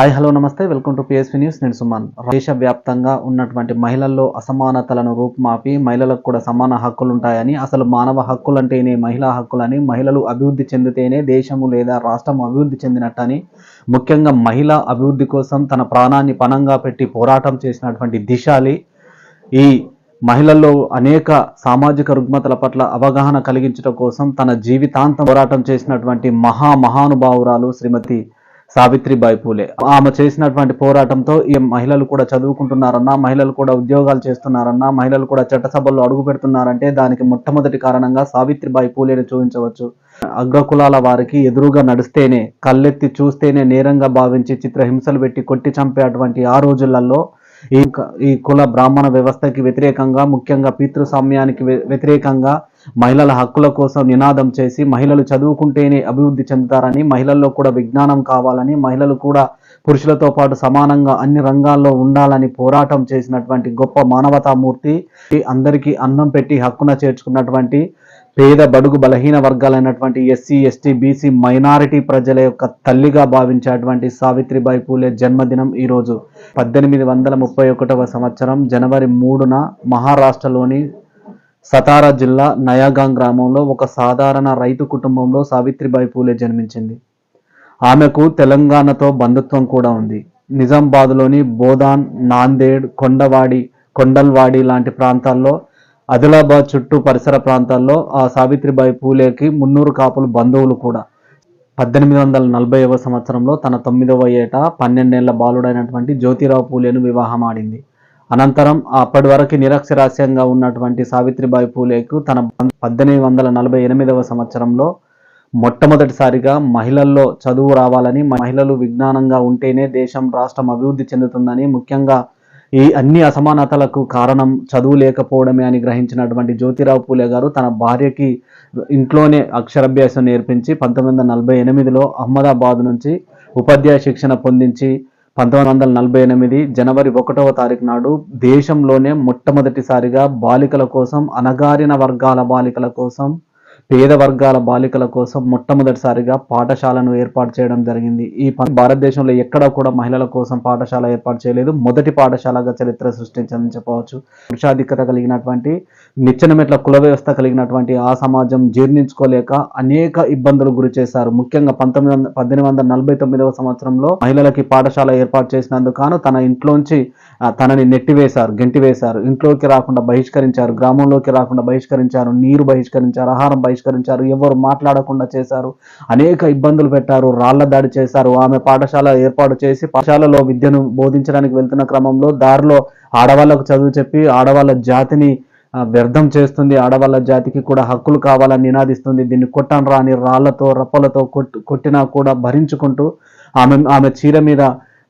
Hi hello namaste. Welcome to PSV news నేను సుమన్. దేశవ్యాప్తంగా ఉన్నటువంటి మహిళల్లో అసమానతలను రూపుమాపి మహిళలకు కూడా సమాన హక్కులు ఉంటాయని అసలు మానవ హక్కులు అంటేనే మహిళా హక్కులని మహిళలు అభివృద్ధి చెందితేనే దేశము లేదా రాష్ట్రం అభివృద్ధి చెందినట్టని ముఖ్యంగా మహిళా అభివృద్ధి కోసం తన ప్రాణాన్ని పణంగా పెట్టి పోరాటం చేసినటువంటి దిశాలి. ఈ మహిళల్లో అనేక సామాజిక రుగ్మతల పట్ల అవగాహన కలిగించడం కోసం తన జీవితాంతం పోరాటం చేసినటువంటి మహా మహానుభావురాలు శ్రీమతి సావిత్రిబాయి పూలే. ఆమె చేసినటువంటి పోరాటంతో ఈ మహిళలు కూడా చదువుకుంటున్నారన్నా మహిళలు కూడా ఉద్యోగాలు చేస్తున్నారన్నా మహిళలు కూడా చట్టసభల్లో అడుగు పెడుతున్నారంటే దానికి మొట్టమొదటి కారణంగా సావిత్రిబాయి పూలేని చూపించవచ్చు. అగ్రకులాల వారికి ఎదురుగా నడిస్తేనే కళ్ళెత్తి చూస్తేనే నేరంగా భావించి చిత్రహింసలు పెట్టి కొట్టి చంపే అటువంటి ఆ రోజులలో ఈ ఈ కుల బ్రాహ్మణ వ్యవస్థకి వ్యతిరేకంగా ముఖ్యంగా పితృస్వామ్యానికి వ్యతిరేకంగా మహిళల హక్కుల కోసం నినాదం చేసి మహిళలు చదువుకుంటేనే అభివృద్ధి చెందుతారని మహిళల్లో కూడా విజ్ఞానం కావాలని మహిళలు కూడా పురుషులతో పాటు సమానంగా అన్ని రంగాల్లో ఉండాలని పోరాటం చేసినటువంటి గొప్ప మానవతామూర్తి. అందరికీ అన్నం పెట్టి హక్కున చేర్చుకున్నటువంటి పేద బడుగు బలహీన వర్గాలైనటువంటి ఎస్సీ ఎస్టీ బీసీ మైనారిటీ ప్రజల యొక్క తల్లిగా భావించేటువంటి సావిత్రిబాయి పూలే జన్మదినం ఈరోజు. పద్దెనిమిది వందల ముప్పై ఒకటవ సంవత్సరం జనవరి మూడున మహారాష్ట్రలోని సతారా జిల్లా నయాగాం గ్రామంలో ఒక సాధారణ రైతు కుటుంబంలో సావిత్రిబాయి పూలే జన్మించింది. ఆమెకు తెలంగాణతో బంధుత్వం కూడా ఉంది. నిజామాబాద్లోని బోధాన్ నాందేడ్ కొండవాడి కొండల్వాడి లాంటి ప్రాంతాల్లో ఆదిలాబాద్ చుట్టూ పరిసర ప్రాంతాల్లో ఆ సావిత్రిబాయి పూలేకి మున్నూరు కాపులు బంధువులు కూడా. పద్దెనిమిది వందల నలభైవ సంవత్సరంలో తన తొమ్మిదవ ఏట పన్నెండేళ్ళ బాలుడైనటువంటి జ్యోతిరావు పూలేను వివాహం ఆడింది. అనంతరం అప్పటి వరకు నిరక్షరాస్యంగా ఉన్నటువంటి సావిత్రిబాయి పూలేకు తన పద్దెనిమిది వందల నలభై ఎనిమిదవ సంవత్సరంలో మొట్టమొదటిసారిగా మహిళల్లో చదువు రావాలని మహిళలు విజ్ఞానంగా ఉంటేనే దేశం రాష్ట్రం అభివృద్ధి చెందుతుందని ముఖ్యంగా ఈ అన్ని అసమానతలకు కారణం చదువు లేకపోవడమే అని గ్రహించినటువంటి జ్యోతిరావు పూలే గారు తన భార్యకి ఇంట్లోనే అక్షరాభ్యాసం నేర్పించి పంతొమ్మిది వందల నలభై ఎనిమిదిలో అహ్మదాబాద్ నుంచి ఉపాధ్యాయ శిక్షణ పొందించి పంతొమ్మిది వందల నలభై ఎనిమిది జనవరి ఒకటవ తారీఖు నాడు దేశంలోనే మొట్టమొదటిసారిగా బాలికల కోసం అనగారిన వర్గాల బాలికల కోసం పేద వర్గాల బాలికల కోసం మొట్టమొదటిసారిగా పాఠశాలను ఏర్పాటు చేయడం జరిగింది. ఈ భారతదేశంలో ఎక్కడా కూడా మహిళల కోసం పాఠశాల ఏర్పాటు చేయలేదు. మొదటి పాఠశాలగా చరిత్ర సృష్టించిందని చెప్పవచ్చు. పురుషాధిక్యత కలిగినటువంటి నిచ్చెన మెట్ల కుల వ్యవస్థ కలిగినటువంటి ఆ సమాజం జీర్ణించుకోలేక అనేక ఇబ్బందులు గురి చేశారు. ముఖ్యంగా పంతొమ్మిది వందల పద్దెనిమిది వందల నలభై తొమ్మిదవ సంవత్సరంలో మహిళలకి పాఠశాల ఏర్పాటు చేసినందుకు తన ఇంట్లోంచి తనని నెట్టివేశారు గెంటివేశారు. ఇంట్లోకి రాకుండా బహిష్కరించారు గ్రామంలోకి రాకుండా బహిష్కరించారు నీరు బహిష్కరించారు ఆహారం బహిష్కరించారు ఎవరు మాట్లాడకుండా చేశారు అనేక ఇబ్బందులు పెట్టారు రాళ్ళ దాడి చేశారు. ఆమె పాఠశాల ఏర్పాటు చేసి పాఠశాలలో విద్యను బోధించడానికి వెళ్తున్న క్రమంలో దారిలో ఆడవాళ్ళకు చదువు చెప్పి ఆడవాళ్ళ జాతిని వ్యర్థం చేస్తుంది. ఆడవాళ్ళ జాతికి కూడా హక్కులు కావాలని నినాదిస్తుంది. దీన్ని కొట్టను రాని రాళ్ళతో రప్పలతో కొట్టినా కూడా భరించుకుంటూ ఆమె ఆమె చీర మీద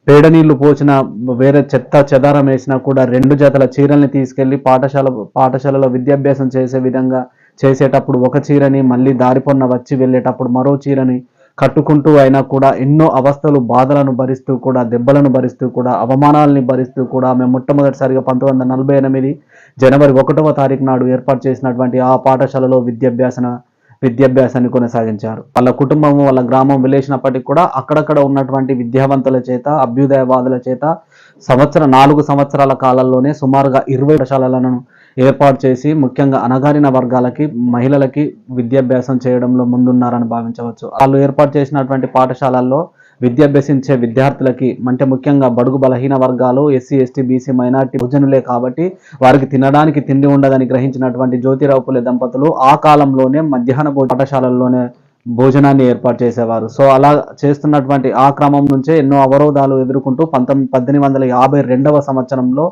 పేడ నీళ్ళు పోసిన వేరే చెత్త చెదారం వేసినా కూడా రెండు జతల చీరల్ని తీసుకెళ్ళి పాఠశాల పాఠశాలలో విద్యాభ్యాసం చేసే విధంగా చేసేటప్పుడు ఒక చీరని మళ్ళీ దారిపొన్న వచ్చి వెళ్ళేటప్పుడు మరో చీరని కట్టుకుంటూ అయినా కూడా ఎన్నో అవస్థలు బాధలను భరిస్తూ కూడా దెబ్బలను భరిస్తూ కూడా అవమానాలని భరిస్తూ కూడా ఆమె మొట్టమొదటిసారిగా పంతొమ్మిది వందల నలభై ఎనిమిది జనవరి ఒకటవ తారీఖు నాడు ఏర్పాటు చేసినటువంటి ఆ పాఠశాలలో విద్యాభ్యాసన విద్యాభ్యాసాన్ని కొనసాగించారు. వాళ్ళ కుటుంబం వాళ్ళ గ్రామం వెళ్ళేసినప్పటికీ కూడా అక్కడక్కడ ఉన్నటువంటి విద్యావంతుల చేత అభ్యుదయవాదుల చేత సంవత్సరం నాలుగు సంవత్సరాల కాలంలోనే సుమారుగా ఇరవై పాఠశాలలను ఏర్పాటు చేసి ముఖ్యంగా అణగారిన వర్గాలకి మహిళలకి విద్యాభ్యాసం చేయడంలో ముందున్నారని భావించవచ్చు. వాళ్ళు ఏర్పాటు చేసినటువంటి పాఠశాలల్లో విద్యాభ్యసించే విద్యార్థులకి అంటే ముఖ్యంగా బడుగు బలహీన వర్గాలు ఎస్సీ ఎస్టీ బీసీ మైనార్టీ భోజనులే కాబట్టి వారికి తినడానికి తిండి ఉండదని గ్రహించినటువంటి జ్యోతిరావు పులే దంపతులు ఆ కాలంలోనే మధ్యాహ్న పాఠశాలల్లోనే భోజనాన్ని ఏర్పాటు చేసేవారు. సో అలా చేస్తున్నటువంటి ఆ క్రమం నుంచే ఎన్నో అవరోధాలు ఎదుర్కొంటూ పంతొమ్మిది పద్దెనిమిది వందల యాభై రెండవ సంవత్సరంలో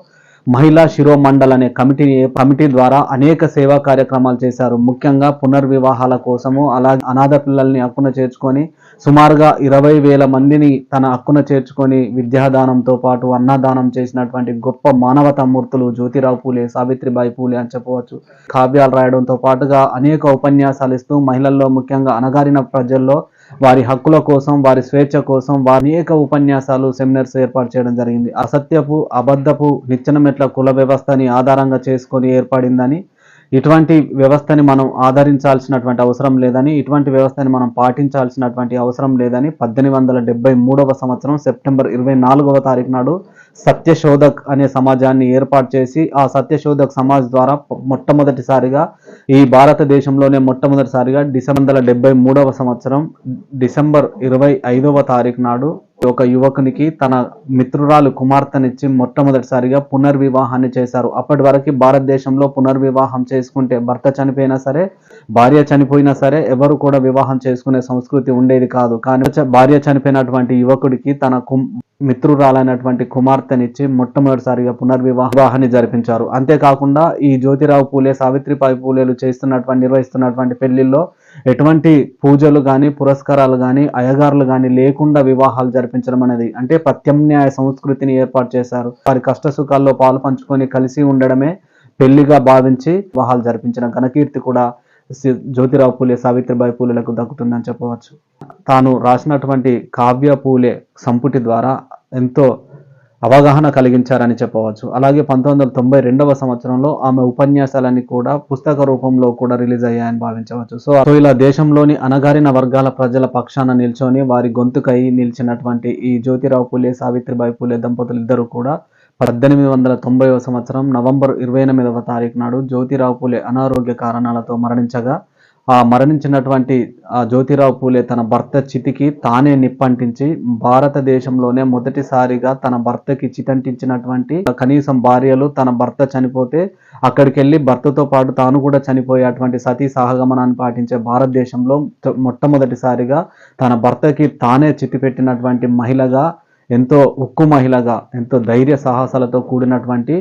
మహిళా శిరోమండల్ అనే కమిటీ కమిటీ ద్వారా అనేక సేవా కార్యక్రమాలు చేశారు. ముఖ్యంగా పునర్వివాహాల కోసము అలా అనాథ పిల్లల్ని అక్కున చేర్చుకొని సుమారుగా ఇరవై వేల మందిని తన హక్కున చేర్చుకొని విద్యాదానంతో పాటు అన్నదానం చేసినటువంటి గొప్ప మానవతా మూర్తులు జ్యోతిరావు పూలే సావిత్రిబాయి పూలే అని చెప్పవచ్చు. కావ్యాలు రాయడంతో పాటుగా అనేక ఉపన్యాసాలు ఇస్తూ మహిళల్లో ముఖ్యంగా అణగారిన ప్రజల్లో వారి హక్కుల కోసం వారి స్వేచ్ఛ కోసం వారి అనేక ఉపన్యాసాలు సెమినార్స్ ఏర్పాటు చేయడం జరిగింది. అసత్యపు అబద్ధపు నిచ్చెన మెట్ల కుల వ్యవస్థని ఆధారంగా చేసుకొని ఏర్పడిందని ఇటువంటి వ్యవస్థని మనం ఆదరించాల్సినటువంటి అవసరం లేదని ఇటువంటి వ్యవస్థని మనం పాటించాల్సినటువంటి అవసరం లేదని పద్దెనిమిది వందల మూడవ సంవత్సరం సెప్టెంబర్ ఇరవై నాలుగవ తారీఖు నాడు సత్యశోధక్ అనే సమాజాన్ని ఏర్పాటు చేసి ఆ సత్యశోధక్ సమాజ్ ద్వారా మొట్టమొదటిసారిగా ఈ భారతదేశంలోనే మొట్టమొదటిసారిగా డిసెంబర్ వందల మూడవ సంవత్సరం డిసెంబర్ ఇరవై ఐదవ తారీఖు నాడు ఒక యువకునికి తన మిత్రురాలు కుమార్తెనిచ్చి మొట్టమొదటిసారిగా పునర్వివాహాన్ని చేశారు. అప్పటి వరకు భారతదేశంలో పునర్వివాహం చేసుకుంటే భర్త చనిపోయినా సరే భార్య చనిపోయినా సరే ఎవరు కూడా వివాహం చేసుకునే సంస్కృతి ఉండేది కాదు. కానీ భార్య చనిపోయినటువంటి యువకుడికి తన మిత్రురాలైనటువంటి కుమార్తెనిచ్చి మొట్టమొదటిసారిగా పునర్వివాహ వివాహాన్ని జరిపించారు. అంతేకాకుండా ఈ జ్యోతిరావు పూలే సావిత్రిబాయి పూలేలు చేస్తున్నటువంటి నిర్వహిస్తున్నటువంటి పెళ్ళిల్లో ఎటువంటి పూజలు కానీ పురస్కారాలు కానీ అయ్యగారులు కానీ లేకుండా వివాహాలు జరిపించడం అనేది అంటే ప్రత్యామ్నాయ సంస్కృతిని ఏర్పాటు చేశారు. వారి కష్ట సుఖాల్లో పాలు పంచుకొని కలిసి ఉండడమే పెళ్ళిగా భావించి వివాహాలు జరిపించిన ఘనకీర్తి కూడా జ్యోతిరావు పూలే సావిత్రిబాయి పూలేలకు దక్కుతుందని చెప్పవచ్చు. తాను రాసినటువంటి కావ్య పూలే సంపుటి ద్వారా ఎంతో అవగాహన కలిగించారని చెప్పవచ్చు. అలాగే పంతొమ్మిది వందల తొంభై రెండవ సంవత్సరంలో ఆమె ఉపన్యాసాలన్నీ కూడా పుస్తక రూపంలో కూడా రిలీజ్ అయ్యాయని భావించవచ్చు. సో సో ఇలా దేశంలోని అణగారిన వర్గాల ప్రజల పక్షాన నిల్చొని వారి గొంతుకై నిలిచినటువంటి ఈ జ్యోతిరావు పూలే సావిత్రిబాయి పూలే దంపతులు ఇద్దరు కూడా పద్దెనిమిది వందల తొంభైవ సంవత్సరం నవంబర్ ఇరవై ఎనిమిదవ తారీఖు నాడు జ్యోతిరావు పూలే అనారోగ్య కారణాలతో మరణించగా ఆ మరణించినటువంటి ఆ జ్యోతిరావు పూలే తన భర్త చితికి తానే నిప్పంటించి భారతదేశంలోనే మొదటిసారిగా తన భర్తకి చితంటించినటువంటి కనీసం భార్యలు తన భర్త చనిపోతే అక్కడికి వెళ్ళి భర్తతో పాటు తాను కూడా చనిపోయేటువంటి సతీ సహగమనాన్ని పాటించే భారతదేశంలో మొట్టమొదటిసారిగా తన భర్తకి తానే చితి పెట్టినటువంటి మహిళగా ఎంతో ఉక్కు మహిళగా ఎంతో ధైర్య సాహసాలతో కూడినటువంటి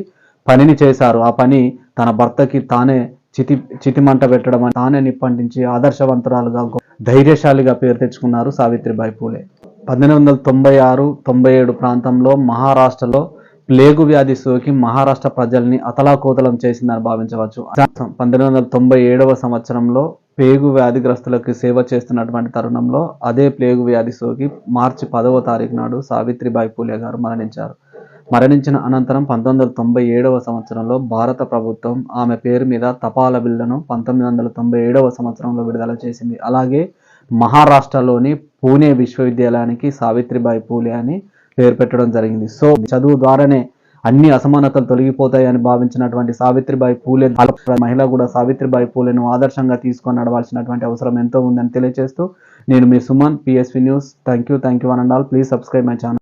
పనిని చేశారు. ఆ పని తన భర్తకి తానే చితి చితిమంట పెట్టడం తానే నిప్పంటించి ఆదర్శవంతురాలుగా ధైర్యశాలిగా పేరు తెచ్చుకున్నారు సావిత్రిబాయి పూలే. పద్దెనిమిది వందల తొంభై ఆరు తొంభై ఏడు ప్రాంతంలో మహారాష్ట్రలో ప్లేగు వ్యాధి సోకి మహారాష్ట్ర ప్రజల్ని అతలాకోతలం చేసిందని భావించవచ్చు. పంతొమ్మిది వందల తొంభై ఏడవ సంవత్సరంలో ప్లేగు వ్యాధిగ్రస్తులకు సేవ చేస్తున్నటువంటి తరుణంలో అదే ప్లేగు వ్యాధి సోకి మార్చి పదవ తారీఖు నాడు సావిత్రిబాయి పూలే గారు మరణించారు. మరణించిన అనంతరం పంతొమ్మిది వందల తొంభై ఏడవ సంవత్సరంలో భారత ప్రభుత్వం ఆమె పేరు మీద తపాలా బిల్లును పంతొమ్మిది వందల తొంభై ఏడవ సంవత్సరంలో విడుదల చేసింది. అలాగే మహారాష్ట్రలోని పూణే విశ్వవిద్యాలయానికి సావిత్రిబాయి పూలే అని పేరు పెట్టడం జరిగింది. సో చదువు ద్వారానే అన్ని అసమానతలు తొలగిపోతాయని భావించినటువంటి సావిత్రిబాయి పూలే మహిళ కూడా సావిత్రిబాయి పూలేను ఆదర్శంగా తీసుకొని నడవాల్సినటువంటి అవసరం ఎంతో ఉందని తెలియజేస్తూ నేను మీ Suman PSV news thank you thank you one and all please subscribe my channel